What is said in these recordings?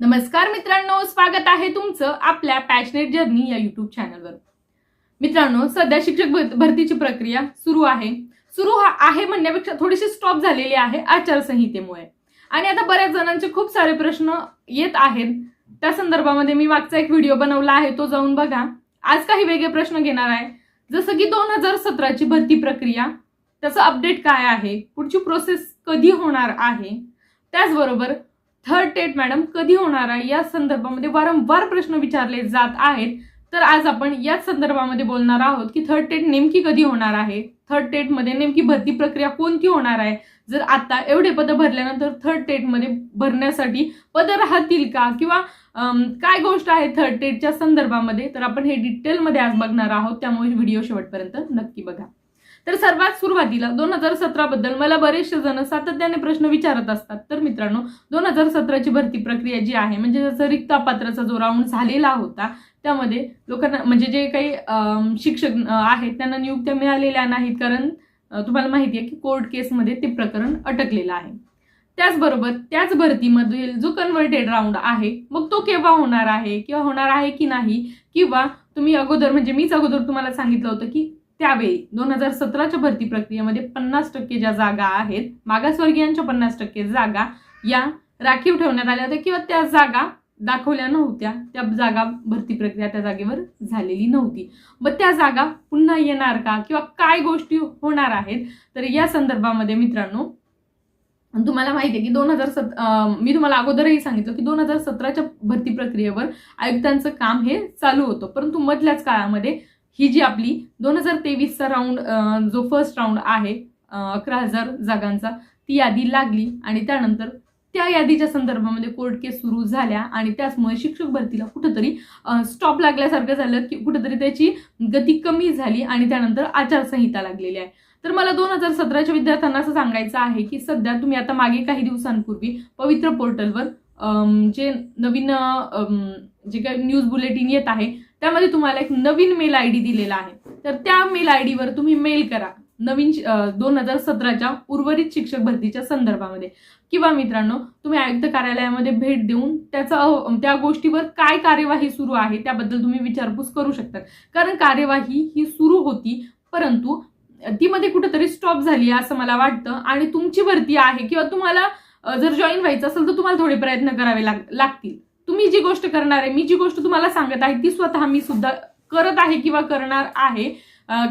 नमस्कार मित्रांनो स्वागत आहे तुमचं आपल्या पॅशनेट जर्नी या युट्यूब चॅनलवर मित्रांनो सध्या शिक्षक भरतीची प्रक्रिया सुरू आहे. सुरू हा- आहे म्हणण्यापेक्षा थोडीशी स्टॉप झालेली आहे आचारसंहितेमुळे. आणि आता बऱ्याच जणांचे खूप सारे प्रश्न येत आहेत. त्या संदर्भामध्ये मी मागचा एक व्हिडिओ बनवला आहे तो जाऊन बघा. आज काही वेगळे प्रश्न घेणार आहे. जसं की दोन हजार सतराची भरती प्रक्रिया त्याचं अपडेट काय आहे? पुढची प्रोसेस कधी होणार आहे? त्याचबरोबर थर्ड टेट मॅडम कधी होणार आहे? या संदर्भामध्ये वारंवार प्रश्न विचारले जात आहेत. तर आज आपण याच संदर्भामध्ये बोलणार आहोत की थर्ड टेट नेमकी कधी होणार आहे? थर्ड टेटमध्ये नेमकी भरती प्रक्रिया कोणती होणार आहे? जर आता एवढे पद भरल्यानंतर थर्ड टेटमध्ये भरण्यासाठी पद राहतील का? किंवा काय गोष्ट आहे थर्ड टेटच्या संदर्भामध्ये? तर आपण हे डिटेलमध्ये आज बघणार आहोत. त्यामुळे व्हिडिओ शेवटपर्यंत नक्की बघा. तर सर्वात सुरुवातीला दोन हजार सतराबद्दल मला बरेचसे जण सातत्याने प्रश्न विचारत असतात. तर मित्रांनो दोन हजार सतराची भरती प्रक्रिया जी आहे म्हणजे जसं रिक्त पात्राचा जो राऊंड झालेला होता त्यामध्ये लोकांना म्हणजे जे काही शिक्षक आहेत त्यांना नियुक्त्या मिळालेल्या नाहीत. कारण तुम्हाला माहिती आहे की कोर्ट केसमध्ये ते प्रकरण अटकलेलं आहे. त्याचबरोबर त्याच भरतीमधील जो कन्व्हर्टेड राऊंड आहे मग तो केव्हा होणार आहे? किंवा होणार आहे की नाही? किंवा तुम्ही अगोदर म्हणजे मीच अगोदर तुम्हाला सांगितलं होतं की त्यावेळी दोन हजार सतराच्या भरती प्रक्रियेमध्ये पन्नास टक्के ज्या जागा आहेत मागासवर्गीयांच्या पन्नास टक्के जागा या राखीव ठेवण्यात आल्या होत्या किंवा त्या जागा दाखवल्या नव्हत्या. त्या जागा भरती प्रक्रिया त्या जागेवर झालेली नव्हती. मग त्या जागा पुन्हा येणार का किंवा काय गोष्टी होणार आहेत? तर या संदर्भामध्ये मित्रांनो तुम्हाला माहिती आहे की दोन हजार सत मी तुम्हाला अगोदरही सांगितलं की दोन हजार सतराच्या भरती प्रक्रियेवर आयुक्तांचं काम हे चालू होतं. परंतु मधल्याच काळामध्ये ही जी आपली दोन हजार तेवीसचा राऊंड जो फर्स्ट राऊंड आहे अकरा हजार जागांचा ती यादी लागली आणि त्यानंतर त्या यादीच्या संदर्भामध्ये कोर्ट केस सुरू झाल्या आणि त्याचमुळे शिक्षक भरतीला कुठंतरी स्टॉप लागल्यासारखं झालं की कुठंतरी त्याची गती कमी झाली आणि त्यानंतर आचारसंहिता लागलेली आहे. तर मला दोन हजार सतराच्या विद्यार्थ्यांना असं सांगायचं आहे की सध्या तुम्ही आता मागे काही दिवसांपूर्वी पवित्र पोर्टलवर जे नवीन जे काही न्यूज बुलेटिन येत आहे त्यामध्ये तुम्हाला एक नवीन मेल आय डी दिलेला आहे. तर त्या मेल आय डीवर तुम्ही मेल करा. नवीन दोन हजार सतराच्या उर्वरित शिक्षक भरतीच्या संदर्भामध्ये. किंवा मित्रांनो तुम्ही आयुक्त कार्यालयामध्ये भेट देऊन त्याचा त्या गोष्टीवर काय कार्यवाही सुरू आहे त्याबद्दल तुम्ही विचारपूस करू शकता. कारण कार्यवाही ही सुरू होती परंतु ती मध्ये कुठेतरी स्टॉप झाली आहे असं मला वाटतं. आणि तुमची भरती आहे किंवा तुम्हाला जर जॉईन व्हायचं असेल तर तुम्हाला थोडे प्रयत्न करावे लाग लागतील. तुम्ही जी गोष्ट करणार आहे मी जी गोष्ट तुम्हाला सांगत आहे ती स्वतः मी सुद्धा करत आहे किंवा करणार आहे.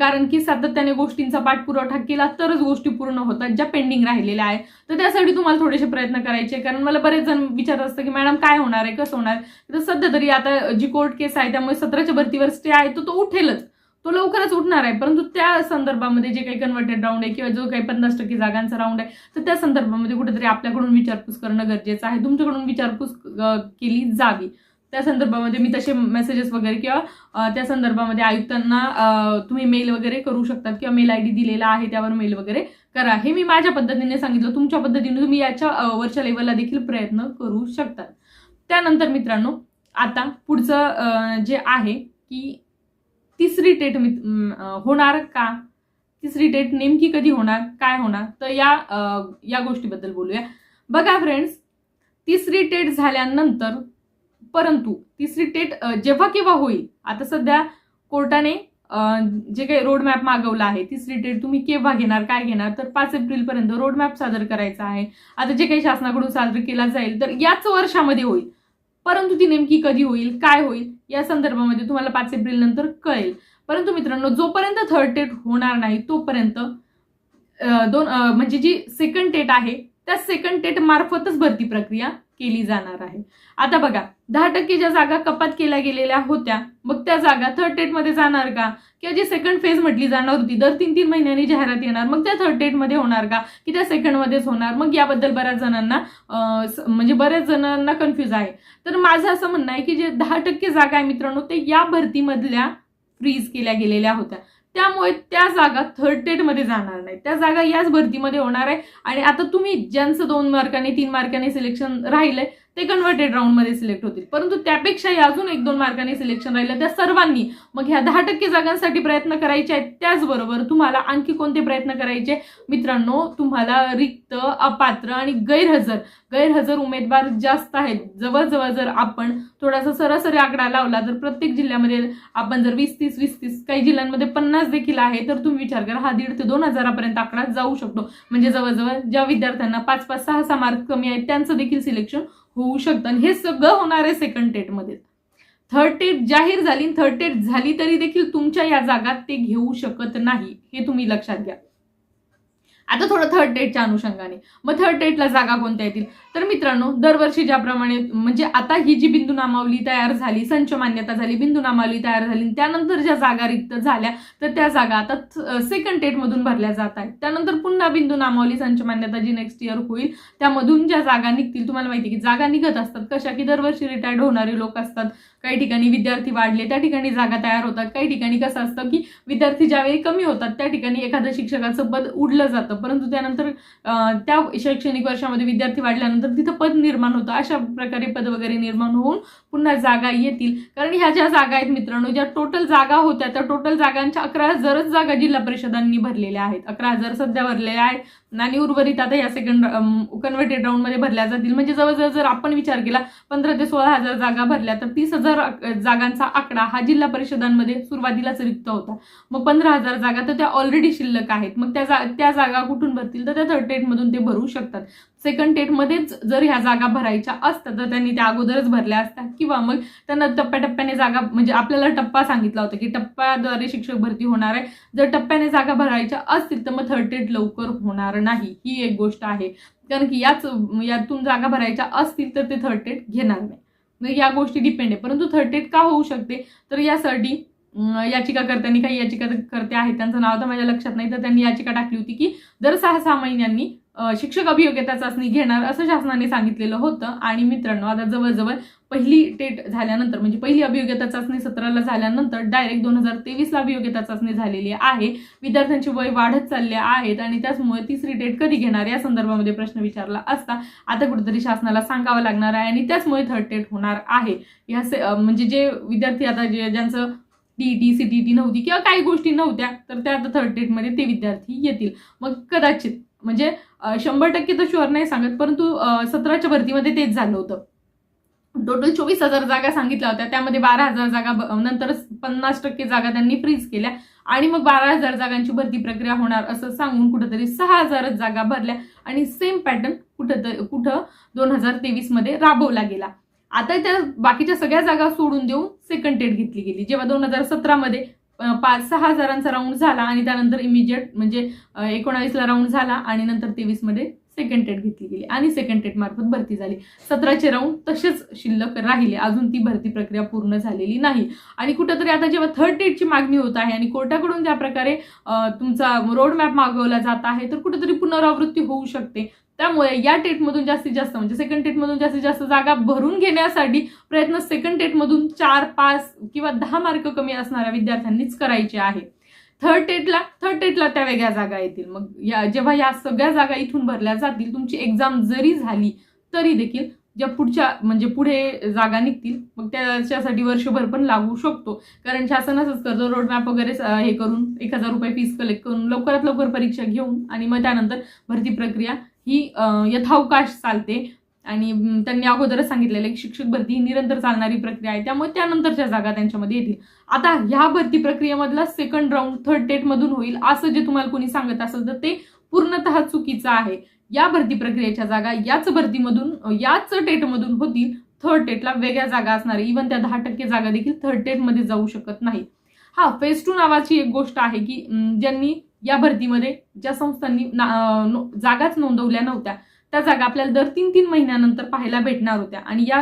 कारण की सातत्याने गोष्टींचा पाठपुरवठा केला तरच गोष्टी पूर्ण होतात ज्या पेंडिंग राहिलेल्या आहेत. तर त्यासाठी तुम्हाला थोडेसे प्रयत्न करायचे कारण मला बरेच जण विचारत असतं की मॅडम काय होणार आहे? कसं होणार तर सध्या तरी आता जी कोर्ट केस आहे त्यामुळे सतराच्या भरतीवर स्टे आहे तर तो उठेलच. तो लवकरच उठणार आहे. परंतु त्या संदर्भामध्ये जे काही कन्व्हर्टेड राऊंड आहे किंवा जो काही पन्नास टक्के जागांचा राऊंड आहे तर त्या संदर्भामध्ये कुठेतरी आपल्याकडून विचारपूस करणं गरजेचं आहे. तुमच्याकडून विचारपूस केली जावी. त्या संदर्भामध्ये मी तसे मेसेजेस वगैरे किंवा त्या संदर्भामध्ये आयुक्तांना तुम्ही मेल वगैरे करू शकतात किंवा मेल आय डी दिलेला आहे त्यावर मेल वगैरे करा. हे मी माझ्या पद्धतीने सांगितलं. तुमच्या पद्धतीने तुम्ही याच्या वरच्या लेवलला देखील प्रयत्न करू शकतात. त्यानंतर मित्रांनो आता पुढचं जे आहे की तिसरी टेट मित- होणार का? तिसरी टेट नेमकी कधी होणार? काय होणार? तर या या गोष्टीबद्दल बोलूया. बघा फ्रेंड्स तिसरी टेट झाल्यानंतर परंतु तिसरी टेट जेव्हा केव्हा होईल? आता सध्या कोर्टाने जे काही रोड मॅप मागवला आहे तिसरी डेट तुम्ही केव्हा घेणार काय घेणार? तर पाच एप्रिलपर्यंत रोड मॅप सादर करायचा आहे. आता जे काही शासनाकडून सादर केला जाईल तर याच वर्षामध्ये होईल. परंतु ती नेमकी कधी होईल काय होईल या संदर्भामध्ये तुम्हाला पाच एप्रिल नंतर कळेल. परंतु मित्रांनो जोपर्यंत थर्ड टेट होणार नाही तोपर्यंत दोन म्हणजे जी सेकंड टेट आहे त्या सेकंड टेट मार्फतच भरती प्रक्रिया केली जाणार आहे. आता बघा दहा टक्के ज्या जागा कपात केल्या गेलेल्या होत्या मग त्या जागा थर्ड टेटमध्ये जाणार का? किंवा जी सेकंड फेज म्हटली जाणार होती दर तीन तीन महिन्यांनी जाहिरात येणार मग त्या थर्ड टेटमध्ये होणार का? की त्या सेकंडमध्येच होणार? मग याबद्दल बऱ्याच जणांना म्हणजे बऱ्याच जणांना कन्फ्युज आहे. तर माझं असं म्हणणं आहे की जे दहा टक्के जागा आहे मित्रांनो ते या भरतीमधल्या फ्रीज केल्या गेलेल्या होत्या. त्यामुळे त्या जागा थर्ड टेटमध्ये जाणार नाही. त्या जागा याच भरतीमध्ये होणार आहे. आणि आता तुम्ही ज्यांचं दोन मार्काने तीन मार्काने सिलेक्शन राहिलंय ते कन्व्हर्टेड राऊंडमध्ये सिलेक्ट होतील. परंतु त्यापेक्षाही अजून एक दोन मार्कांनी सिलेक्शन राहिलं. त्या सर्वांनी मग ह्या दहा टक्के जागांसाठी प्रयत्न करायचे आहेत. त्याचबरोबर तुम्हाला आणखी कोणते प्रयत्न करायचे? मित्रांनो तुम्हाला रिक्त अपात्र आणि गैरहजर गैरहजर उमेदवार जास्त आहेत. जवळजवळ जर आपण थोडासा सरासरी आकडा लावला तर प्रत्येक जिल्ह्यामध्ये आपण जर वीस तीस वीस तीस काही जिल्ह्यांमध्ये पन्नास देखील आहे तर तुम्ही विचार करा हा दीड ते दोन हजारापर्यंत आकडा जाऊ शकतो. म्हणजे जवळजवळ ज्या विद्यार्थ्यांना पाच पाच सहा सहा मार्क कमी आहेत त्यांचं देखील सिलेक्शन होऊ शकतं. आणि हे सगळं होणार आहे सेकंड टेटमध्ये थर्ड टेट जाहीर झाली थर्ड टेट झाली तरी देखील तुमच्या या जागात ते घेऊ शकत नाही हे तुम्ही लक्षात घ्या. आता थोडं थर्ड डेटच्या अनुषंगाने. मग थर्ड टेटला जागा कोणत्या येतील? तर मित्रांनो दरवर्षी ज्याप्रमाणे म्हणजे आता ही जी बिंदू नामावली तयार झाली संच मान्यता झाली बिंदू नामावली तयार झाली त्यानंतर ज्या जागा रिक्त झाल्या तर त्या जागा आता सेकंड डेटमधून भरल्या जात आहेत. त्यानंतर पुन्हा बिंदू नामावली संच मान्यता जी नेक्स्ट इयर होईल त्यामधून ज्या जागा निघतील तुम्हाला माहिती की जागा निघत असतात. कशा? की दरवर्षी रिटायर्ड होणारे लोक असतात. काही ठिकाणी विद्यार्थी वाढले त्या ठिकाणी जागा तयार होतात. काही ठिकाणी कसं असतं की विद्यार्थी ज्यावेळी कमी होतात त्या ठिकाणी एखादं शिक्षकाचं पद उडलं जातं. परंतु त्यानंतर त्या शैक्षणिक वर्षामध्ये विद्यार्थी वाढल्यानंतर तिथं पद निर्माण होतं. अशा प्रकारे पद वगैरे निर्माण होऊन पुन्हा जागा येतील. कारण ह्या ज्या जागा आहेत मित्रांनो ज्या टोटल जागा होत्या त्या टोटल जागांच्या अकरा हजारच जागा जिल्हा परिषदांनी भरलेल्या आहेत. अकरा हजार सध्या भरलेल्या आहेत. आणि उर्वरित आता या सेकंड कन्व्हर्टेड राऊंडमध्ये भरल्या जातील. म्हणजे जवळजवळ जर आपण विचार केला पंधरा ते सोळा हजार जागा भरल्या तर तीस हजार जागांचा आकडा हा जिल्हा परिषदांमध्ये सुरुवातीलाच रिक्त होता. मग पंधरा हजार जागा तर त्या ऑलरेडी शिल्लक आहेत. मग त्या जा त्या जागा कुठून भरतील? तर त्या थर्ड मधून ते भरू शकतात. सेकंड टेटमध्येच जर ह्या जागा भरायच्या असतात तर त्यांनी त्या अगोदरच भरल्या असतात. किंवा मग त्यांना टप्प्याटप्प्याने जागा म्हणजे आपल्याला टप्पा सांगितला होता की टप्प्याद्वारे शिक्षक भरती होणार आहे. जर टप्प्याने जागा भरायच्या असतील तर मग थर्ड टेट लवकर होणार नाही. ही एक गोष्ट आहे. कारण की याच यातून जागा भरायच्या असतील तर ते थर्ड टेट घेणार नाही. या गोष्टी डिपेंड आहे. परंतु थर्ड टेट का होऊ शकते? तर यासाठी याचिकाकर्त्यांनी काही याचिकाकर्ते आहेत त्यांचं नाव तर माझ्या लक्षात नाही तर त्यांनी याचिका टाकली होती की दर सहा सहा महिन्यांनी शिक्षक अभियोग्यता चाचणी घेणार असं शासनाने सांगितलेलं होतं. आणि मित्रांनो आता जवळजवळ पहिली टेट झाल्यानंतर म्हणजे पहिली अभियोग्यता चाचणी सतराला झाल्यानंतर डायरेक्ट दोन हजार तेवीसला अभियोग्यता चाचणी झालेली आहे. विद्यार्थ्यांची वय वाढत चालले आहेत आणि त्याचमुळे तिसरी टेट कधी घेणार या संदर्भामध्ये प्रश्न विचारला असता आता कुठेतरी शासनाला सांगावं लागणार आहे आणि त्याचमुळे थर्ड टेट होणार आहे. या से- म्हणजे जे विद्यार्थी आता जे ज्यांचं टीईटी सीटीटी नव्हती किंवा काही गोष्टी नव्हत्या तर त्या आता थर्ड डेटमध्ये ते विद्यार्थी येतील. मग कदाचित म्हणजे शंभर टक्के तर शुअर नाही सांगत परंतु सतराच्या भरतीमध्ये तेच झालं होतं. टोटल चोवीस हजार जागा सांगितल्या होत्या त्यामध्ये बारा हजार जागा नंतर पन्नास टक्के जागा त्यांनी फ्रीज केल्या आणि मग बारा हजार जागांची भरती प्रक्रिया होणार असं सांगून कुठंतरी सहा हजारच जागा भरल्या आणि सेम पॅटर्न कुठं कुठं दोन हजार तेवीसमध्ये राबवला गेला. आता त्या बाकीच्या सगळ्या जागा सोडून देऊन सेकंड टेट घेतली गेली. जेव्हा दोन हजार सतरामध्ये पाच सहा हजारांचा राऊंड झाला आणि त्यानंतर इमिजिएट म्हणजे एकोणावीसला राऊंड झाला आणि नंतर तेवीसमध्ये सेकंड टेट घेतली गेली आणि सेकंड टेट मार्फत भरती झाली. सतराचे राऊंड तसेच शिल्लक राहिले. अजून ती भरती प्रक्रिया पूर्ण झालेली नाही. आणि कुठंतरी आता जेव्हा थर्ड टेटची मागणी होत आहे आणि कोर्टाकडून ज्या प्रकारे तुमचा रोड मॅप मागवला जात आहे तर कुठंतरी पुनरावृत्ती होऊ शकते. त्यामुळे या टेटमधून जास्तीत जास्त म्हणजे सेकंड टेटमधून जास्तीत जास्त जागा भरून घेण्यासाठी प्रयत्न सेकंड टेटमधून चार पाच किंवा दहा मार्क कमी असणाऱ्या विद्यार्थ्यांनीच करायचे आहे थर्ड टेटला थर्ड टेटला त्या वेगळ्या जागा येतील. मग या जेव्हा या सगळ्या जागा इथून भरल्या जातील तुमची एक्झाम जरी झाली तरी देखील ज्या पुढच्या म्हणजे पुढे जागा निघतील मग त्याच्यासाठी वर्षभर पण लागू शकतो. कारण शासन कर्ज रोडमॅप वगैरे हे करून एक हजार रुपये फीस कलेक्ट करून लवकरात लवकर परीक्षा घेऊन आणि मग त्यानंतर भरती प्रक्रिया ही यथावकाश चालते. आणि त्यांनी अगोदरच सांगितलेलं की शिक्षक भरती ही निरंतर चालणारी प्रक्रिया आहे. त्यामुळे त्यानंतरच्या जागा त्यांच्यामध्ये येतील. आता ह्या भरती प्रक्रियेमधला सेकंड राऊंड थर्ड टेटमधून होईल असं जे तुम्हाला कोणी सांगत असेल तर ते पूर्णतः चुकीचं आहे. या भरती प्रक्रियेच्या जागा याच भरतीमधून याच टेटमधून होतील. थर्ड टेटला वेगळ्या जागा असणार. इव्हन त्या दहा टक्के जागा देखील थर्ड टेटमध्ये जाऊ शकत नाही हा फेस टू नावाची एक गोष्ट आहे की ज्यांनी या भरतीमध्ये ज्या संस्थांनी जागाच नोंदवल्या नव्हत्या त्या जागा आपल्याला दर तीन तीन महिन्यानंतर पाहायला भेटणार होत्या. आणि या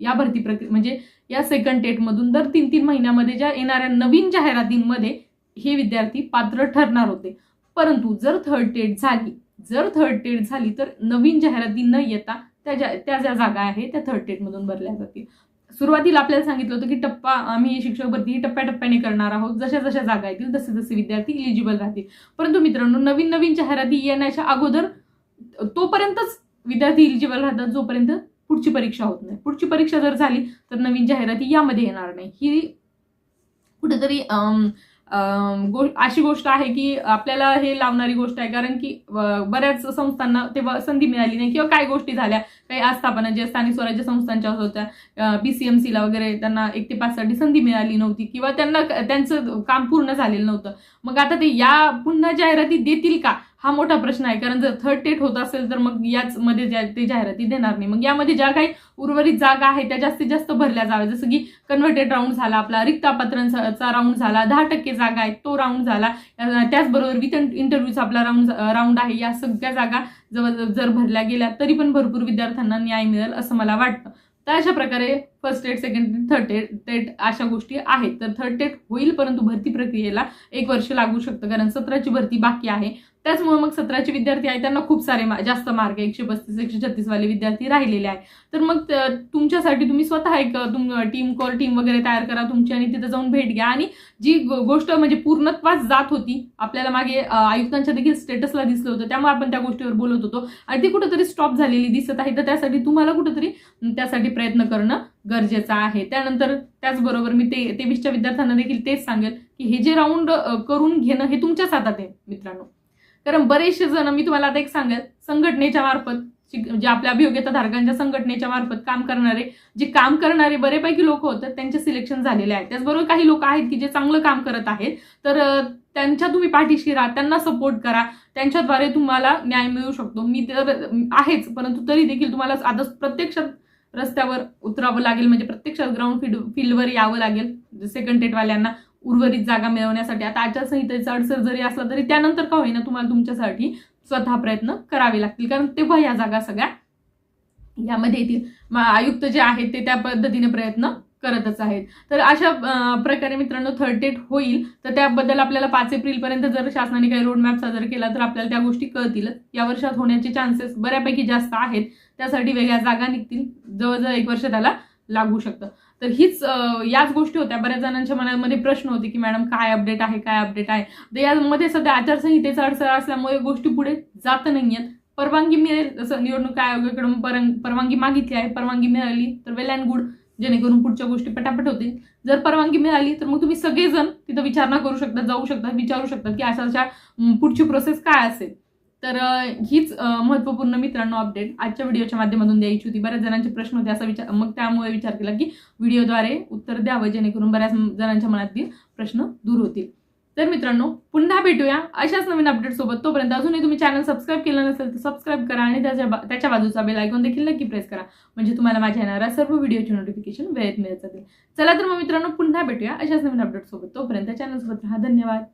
या भरती प्रक्रिया म्हणजे या सेकंड टेटमधून दर तीन तीन महिन्यामध्ये ज्या येणाऱ्या नवीन जाहिरातींमध्ये हे विद्यार्थी पात्र ठरणार होते. परंतु जर थर्ड टेट झाली जर थर्ड टेट झाली तर नवीन जाहिराती न येता त्या ज्या त्या ज्या जागा आहे त्या थर्ड टेटमधून भरल्या जातील. सुरुवातीला आपल्याला सांगितलं होतं की टप्पा आम्ही शिक्षक भरती ही टप्प्याटप्प्याने करणार आहोत. जशा जशा जागा येतील तसे जसे विद्यार्थी इलिजिबल राहतील. परंतु मित्रांनो नवीन नवीन जाहिराती येण्याच्या अगोदर तोपर्यंतच विद्यार्थी इलिजिबल राहतात जोपर्यंत पुढची परीक्षा होत नाही. पुढची परीक्षा जर झाली तर नवीन जाहिराती यामध्ये येणार नाही. ही कुठेतरी गो अशी गोष्ट आहे की आपल्याला हे लावणारी गोष्ट आहे. कारण की बऱ्याच संस्थांना तेव्हा संधी मिळाली नाही किंवा काय गोष्टी झाल्या. काही आस्थापना ज्या स्थानिक स्वराज्य संस्थांच्या होत्या बी सी एम सीला वगैरे त्यांना एक ते पाचसाठी संधी मिळाली नव्हती किंवा त्यांना त्यांचं काम पूर्ण झालेलं नव्हतं. मग आता ते या पुन्हा जाहिराती देतील का? हा मोठा प्रश्न आहे. कारण जर थर्ड टेट होत असेल तर मग याच मध्ये ज्या- ते जाहिराती देणार नाही. मग यामध्ये ज्या काही उर्वरित जागा आहेत त्या जास्तीत जास्त भरल्या जाव्या जसं की कन्व्हर्टेड राऊंड झाला आपला रिक्तापत्रांचा राऊंड झाला दहा टक्के जागा आहेत तो राऊंड झाला. त्याचबरोबर विथ इंटरव्ह्यूचा आपला राऊंड राऊंड आहे. या सगळ्या जागा जवळ जर भरल्या गेल्या तरी पण भरपूर विद्यार्थ्यांना न्याय मिळेल असं मला वाटतं. तर अशा प्रकारे first add second TET third TET TET अशा गोष्टी आहेत. तर थर्ड टेट होईल परंतु भरती प्रक्रियेला एक वर्ष लागू शकतं. कारण सतराची भरती बाकी आहे. त्याचमुळे मग सतराचे विद्यार्थी आहेत त्यांना खूप सारे मा- जास्त मार्क एकशे पस्तीस एकशे छत्तीस वाले विद्यार्थी राहिलेले आहे तर मग तुमच्यासाठी तुम्ही स्वतः एक तुम टीम कॉल टीम वगैरे तयार करा तुमची आणि तिथं जाऊन भेट घ्या. आणि जी गोष्ट म्हणजे पूर्णत्वास जात होती आपल्याला मागे आयुक्तांच्या देखील स्टेटसला दिसलं होतं त्यामुळे आपण त्या गोष्टीवर बोलत होतो. आणि ती कुठंतरी स्टॉप झालेली दिसत आहे. तर त्यासाठी तुम्हाला कुठंतरी त्यासाठी प्रयत्न करणं गरजेचं आहे. त्यानंतर त्याचबरोबर मी ते तेवीसच्या विद्यार्थ्यांना देखील तेच सांगेल की हे जे राऊंड करून घेणं हे तुमच्याच हातात आहे मित्रांनो. कारण बरेचसे जण मी तुम्हाला आता एक सांगेल संघटनेच्या मार्फत शिक- जे आपल्या अभियोग्यता धारकांच्या संघटनेच्या मार्फत काम करणारे जे काम करणारे बरेपैकी लोक होतात त्यांचे सिलेक्शन झालेले आहे त्याचबरोबर काही लोक आहेत की जे चांगलं काम करत आहेत. तर त्यांच्या तुम्ही पाठीशी राहा त्यांना सपोर्ट करा. त्यांच्याद्वारे तुम्हाला न्याय मिळू शकतो. मी तर आहेच परंतु तरी देखील तुम्हाला आता प्रत्यक्षात रस्त्यावर उतरावं लागेल. म्हणजे प्रत्यक्षात ग्राउंड फील्ड फील्डवर यावं लागेल. सेकंड टेटवाल्यांना उर्वरित जागा मिळवण्यासाठी. आता आचारसंहितेचा अडसर जरी असला तरी त्यानंतर का होईना तुम्हाला तुमच्यासाठी स्वतः प्रयत्न करावे लागतील. कारण तेव्हा या जागा सगळ्या यामध्ये येतील. आयुक्त जे आहेत ते त्या पद्धतीने प्रयत्न करतच आहेत. तर अशा प्रकारे मित्रांनो थर्ड डेट होईल. तर त्याबद्दल आपल्याला पाच एप्रिलपर्यंत जर शासनाने काही रोडमॅप सादर केला तर आपल्याला त्या गोष्टी कळतील. या वर्षात होण्याचे चान्सेस बऱ्यापैकी जास्त आहेत. त्यासाठी वेगळ्या जागा निघतील. जवळजवळ एक वर्ष त्याला लागू शकतं. तर हीच याच गोष्टी होत्या. बऱ्याच जणांच्या मनामध्ये प्रश्न होते की मॅडम काय अपडेट आहे? काय अपडेट आहे? तर यामध्ये सध्या आचारसंहितेचा अडसर असल्यामुळे गोष्टी पुढे जात नाही आहेत परवानगी मिळेल जसं निवडणूक आयोगाकडून परवानगी मागितली आहे परवानगी मिळाली तर वेल अँड गुड जेणेकरून पुढच्या गोष्टी पटापट होतील. जर परवानगी मिळाली तर मग तुम्ही सगळेजण तिथं विचारणा करू शकता जाऊ शकता विचारू शकता की अशा पुढची प्रोसेस काय असेल. तर हीच महत्त्वपूर्ण मित्रांनो अपडेट आजच्या व्हिडिओच्या माध्यमातून द्यायची होती. बऱ्याच जणांचे प्रश्न होते असा विचार मग त्यामुळे विचार केला की व्हिडिओद्वारे उत्तर द्यावं जेणेकरून बऱ्याच जणांच्या मनातील प्रश्न दूर होतील. तर मित्रांनो पुन्हा भेटूया अशाच नवीन अपडेटसोबत तोपर्यंत अजूनही तुम्ही चॅनल सबस्क्राईब केलं नसेल तर सबस्क्राईब करा आणि त्याच्या बा- त्याच्या बाजूचा बेल आयकॉन देखील नक्की प्रेस करा. म्हणजे तुम्हाला माझ्या येणाऱ्या सर्व व्हिडिओची नोटिफिकेशन वेळेत मिळत जातील. चला तर मग मित्रांनो पुन्हा भेटूया अशाच नवीन अपडेटसोबत तोपर्यंत चॅनलसोबत राहा. धन्यवाद.